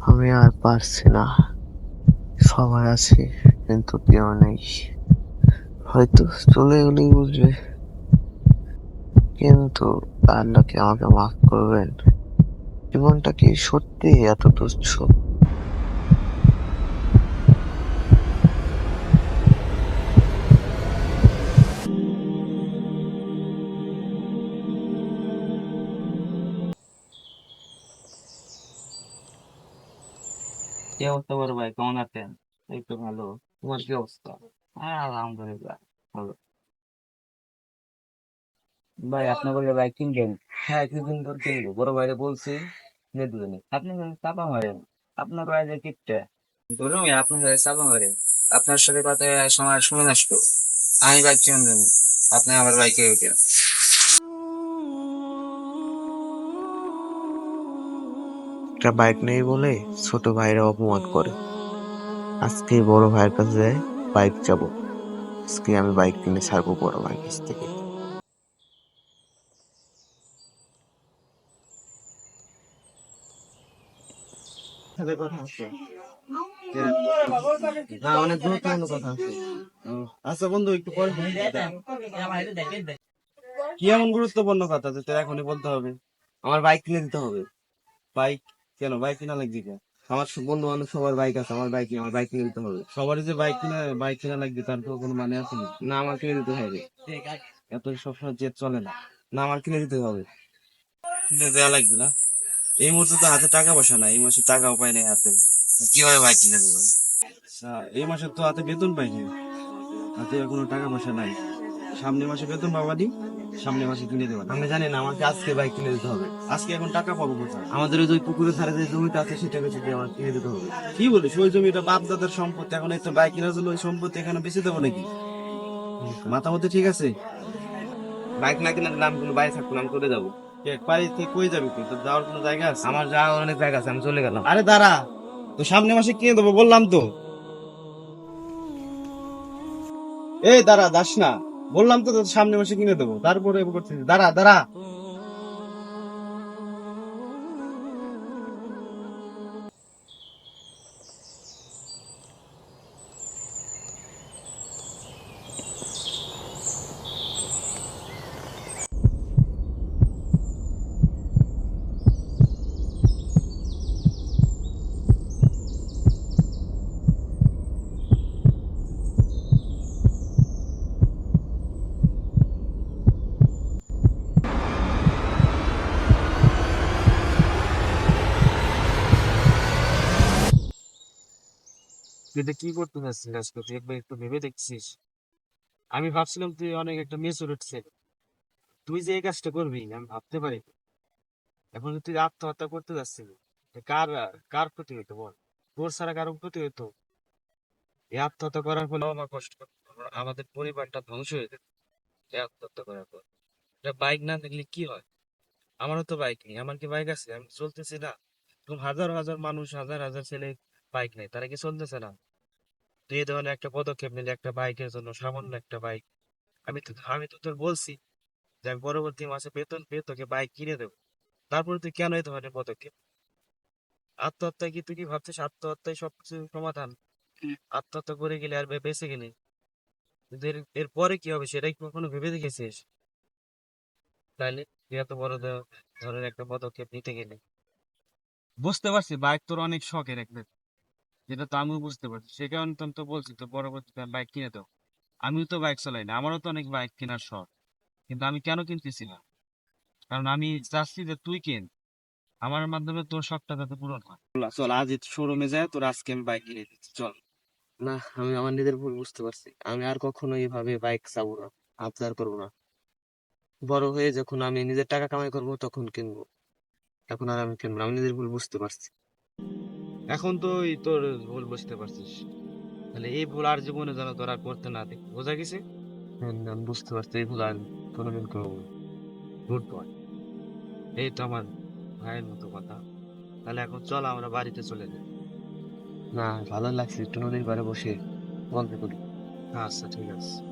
আমি আর পারছি না। সবাই আছে, কিন্তু কেউ নেই। হয়তো চলে গেলেই বুঝবে। কিন্তু আল্লাহ কি আমাকে মাফ করবেন? জীবনটা কি সত্যি এত তুচ্ছ? কি অবস্থা বড় ভাই কেমন আছেন? এই তো ভালো। তোমার কি অবস্থা? হ্যাঁ আলহামদুলিল্লাহ ভালো। ভাই আপনার বলে ভাই কিনবেন হ্যাঁ কিছুদিন ধরে কিনবো বড় ভাইরে বলছি কিনে দিবেন আপনি চাপা মারেন? আপনার ভাইরে কিপটা। ধরুন আপনার ভাই চাপা মারেন। আপনার সাথে কথা সময় সময় নষ্ট। আমি বাইক কিনে দেন আপনি আমার বাইকে উঠে একটা বাইক নেই বলে ছোট ভাইরা অপমান করে। আজকে বড় ভাইয়ের কাছে যাই বাইক যাব আজকে আমি বাইক কিনে ছাড়বো বড় ভাইয়ের কাছ থেকে। না অনেক গুরুত্বপূর্ণ কথা আচ্ছা বন্ধু একটু পরে ফোন কি এমন গুরুত্বপূর্ণ কথা যে তোর এখনই বলতে হবে? আমার বাইক কিনে দিতে হবে। বাইক কেন? বাইক কিনা লাগবে কেন? আমার বন্ধু বান্ধব সবার বাইক আছে আমার বাইক আমার বাইক কিনে দিতে হবে। সবারই যে বাইক কিনা বাইক কিনা লাগবে তার তো কোনো মানে আছে না। আমার কিনে দিতে হবে এত সবসময় জেদ চলে না। না আমার কিনে দিতে হবে। দেওয়া লাগবে না। এই মুহূর্তে তো হাতে টাকা পয়সা নাই এই মাসে টাকা উপায় নেই হাতে। কীভাবে বাইক কিনে দেবো? আচ্ছা, এই মাসে তো হাতে বেতন পাইনি। হাতে কোনো টাকা পয়সা নাই। সামনে মাসে বেতন পাবা দি সামনে মাসে কিনে দেবা। আমি জানি না আমাকে আজকে বাইক কিনে দিতে হবে। আজকে এখন টাকা পাবো কোথায়? আমাদের ওই পুকুরের ধারে যে জমিটা আছে সেটাকে যদি আমার কিনে দিতে হবে। কি বলিস ওই জমিটা বাপ দাদার সম্পত্তি এখন এই তো বাইক কেনার জন্য ওই সম্পত্তি এখানে বেঁচে দেবো নাকি? মাথা মধ্যে ঠিক আছে? বাইক না কিনে দিলে আমি কোনো বাইক থাকব না আমি চলে যাব। বাড়ি থেকে কই যাবি তুই? তোর যাওয়ার কোনো জায়গা আছে? আমার যাওয়ার অনেক জায়গা আছে আমি চলে গেলাম। আরে দাঁড়া তো সামনে মাসে কিনে দেবো বললাম তো। এই দাঁড়া দাস না। বললাম তো সামনে মাসে কিনে দেবো। তারপরে দাঁড়া দাঁড়া। এটা কি করতে চাচ্ছিস আজকে তুই একবার একটু ভেবে দেখছিস? আমি ভাবছিলাম তুই অনেক একটা মেচুরিট ছেলে। তুই যে এই কাজটা করবি, আমি ভাবতে পারি এখন তুই আত্মহত্যা করতে যাচ্ছিস কার কার ক্ষতি হইতো বল? তোর ছাড়া কারও ক্ষতি হইতো? এই আত্মহত্যা করার ফলে আমার কষ্ট আমাদের পরিবারটা ধ্বংস হয়ে যেত। এই আত্মহত্যা করার পর এটা বাইক না থাকলে কি হয়? আমারও তো বাইক নেই, আমার কি বাইক আছে? আমি চলতেছি না। হাজার হাজার মানুষ, হাজার হাজার ছেলে বাইক নেই তারা কি চলতেছে না? তুই এই ধরনের একটা পদক্ষেপ নিলে একটা বাইকের জন্য সামান্য একটা বাইক। আমি তো আমি তো তোর বলছি যে আমি পরবর্তী মাসে বেতন পেয়ে তোকে বাইক কিনে দেবো। তারপরে তুই কেন এই ধরনের পদক্ষেপ? আত্মহত্যা কি তুই কি ভাবছিস? আত্মহত্যাই সবকিছু সমাধান। আত্মহত্যা করে গেলে আর বেঁচে গেলে? এর এরপরে কি হবে সেটাই কখনো ভেবে দেখেছিস? তুই এত বড় ধরনের একটা পদক্ষেপ নিতে গেলে। বুঝতে পারছি, বাইক তোর অনেক শখের একটা। যেটা তো আমিও বুঝতে পারছি। সে কারণে তো আমি তো বলছি তো পরবর্তীতে বাইক কিনে দাও। আমিও তো বাইক চালাই না আমারও তো অনেক বাইক কেনার শখ। কিন্তু আমি কেন কিনতেছি না? কারণ আমি চাচ্ছি যে তুই কেন। আমার মাধ্যমে তোর শখটা যাতে পূরণ হয়। চল আজ শোরুমে যায় তোর আজকে আমি বাইক কিনে দিচ্ছি চল। না আমি আমার নিজের ভুল বুঝতে পারছি। আমি আর কখনো এইভাবে বাইক চাবো না আবদার করব না। বড় হয়ে যখন আমি নিজের টাকা কামাই করব তখন কিনবো। এখন আর আমি কিনবো আমি নিজের ভুল বুঝতে পারছি। এখন তো এই তোর ভুল বুঝতে পারছিস। তাহলে এই ভুল আর জীবনে যেন তোর আর করতে না দেখ বোঝা গেছে? হ্যাঁ, আমি বুঝতে পারছি এই ভুল আর কোনোদিন করব গুড বয় এই তো আমার ভাইয়ের মতো কথা। তাহলে এখন চল আমরা বাড়িতে চলে যাই। না ভালো লাগছে একটু নদীর পাড়ে বসে গল্প করি। আচ্ছা ঠিক আছে।